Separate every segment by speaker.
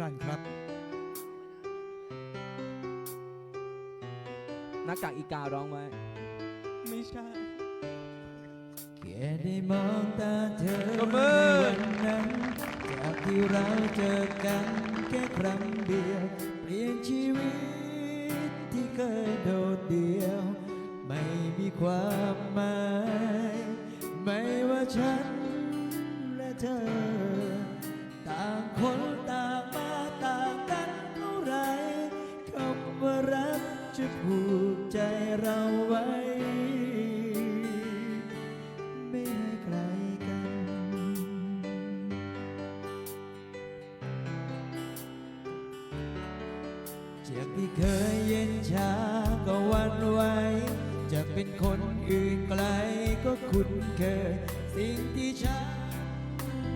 Speaker 1: รันครับ
Speaker 2: หน้ากากอีการ้องไว้
Speaker 1: ไม่ใช่
Speaker 3: แค่ได้มองตาเธอในวันนั้นจากที่เราเจอกันแค่ครั้งเดียว เปลี่ยนชีวิตที่เคยโดดเดี่ยว ไม่มีความหมาย ไม่ว่าฉัน ไว้ ไม่ให้ไกลกัน จากที่เคยเย็นชาก็วันไหวจะเป็นคนอื่นไกลก็คุ้นเคย สิ่งที่ฉัน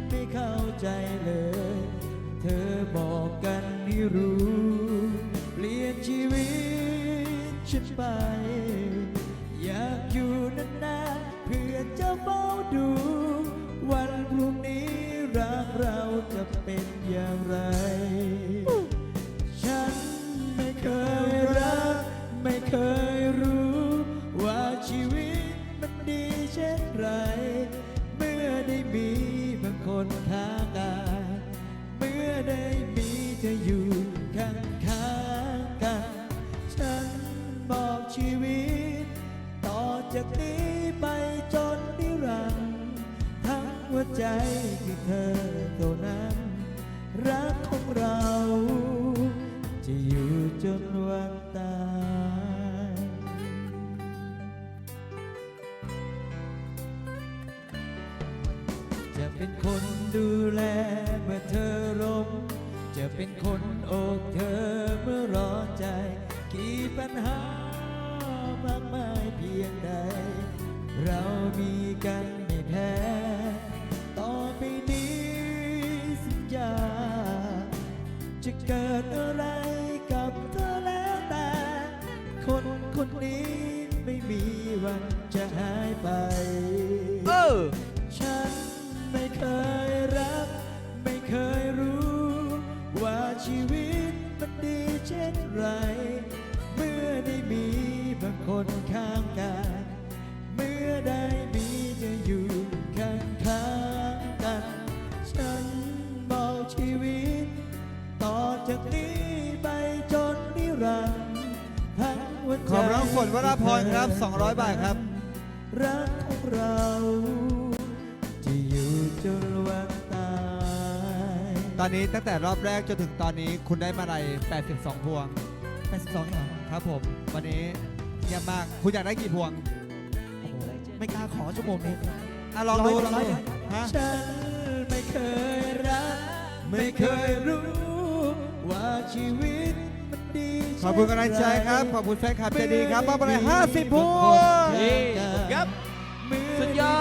Speaker 3: ไม่เข้าใจเลย เธอบอกกันให้รู้ เปลี่ยนชีวิตฉันไป จะเป็นอย่างไร ฉันไม่เคยรัก ไม่เคยรู้ ว่าชีวิตมันดีเช่นไร เมื่อได้มีบางคนข้างกาย เมื่อได้มีเธออยู่ข้างข้างกัน ฉันบอกชีวิต ต่อจากนี้ หัวใจคือเธอเท่านั้น รักของเรา จะอยู่จนวันตายจะเป็นคนดูแลเมื่อเธอล้มจะเป็นคนโอบเธอเมื่อร้อนใจ กี่ปัญหามากมายเพียงใด เรามีกันไม่แพ้ เกิดอะไรกับเธอแล้วแต่ คนคนนี้ไม่มีวันจะหายไป
Speaker 2: เออ
Speaker 3: ฉันไม่เคยรัก ไม่เคยรู้ ว่าชีวิตมันดีเช่นไร เมื่อได้มีบางคนข้างกาย
Speaker 1: ขอบรับฝนวราพรครับ 200 บาทครับ
Speaker 3: รักของเราจะอยู่จนวันตาย
Speaker 1: ตอนนี้ตั้งแต่รอบแรกจนถึงตอนนี้คุณได้มาลัย82 พวง
Speaker 3: 82เหรอ
Speaker 1: ครับผม วันนี้เยี่ยมมาก คุณอยากได้กี่พวง
Speaker 3: โอ้โหไม่กล้าขอชั่วโมงนี้
Speaker 1: อะลองดูลอง
Speaker 3: ร้ย
Speaker 1: ดู
Speaker 3: ร้ย
Speaker 1: ฮะ
Speaker 3: ฉันไม่เคยรัก ไม่เคยรู้ว่าชีวิตมันดี
Speaker 1: ขอบคุณกำลังใจครับ ขอบคุณแฟนคลับใจดีครับมอบมาเลย50พวง
Speaker 2: เฮ้ยครับสุดยอ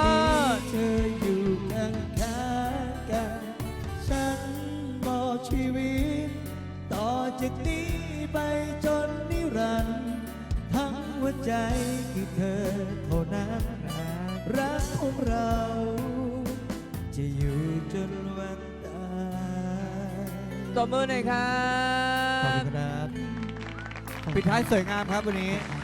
Speaker 2: ด
Speaker 3: เธออยู่ข้างข้างๆกัน ฉันมอบชีวิต ต่อจากนี้ไปจนนิรันดร์ทั้งหัวใจคือเธอเท่านั้นรักของเรา จะอยู่จนวันตาย
Speaker 2: ตบมือหน่อยครั
Speaker 1: ขอบคุ
Speaker 2: บ
Speaker 1: ณครับปิดท้ายสวยงามครับวันนี้
Speaker 3: ข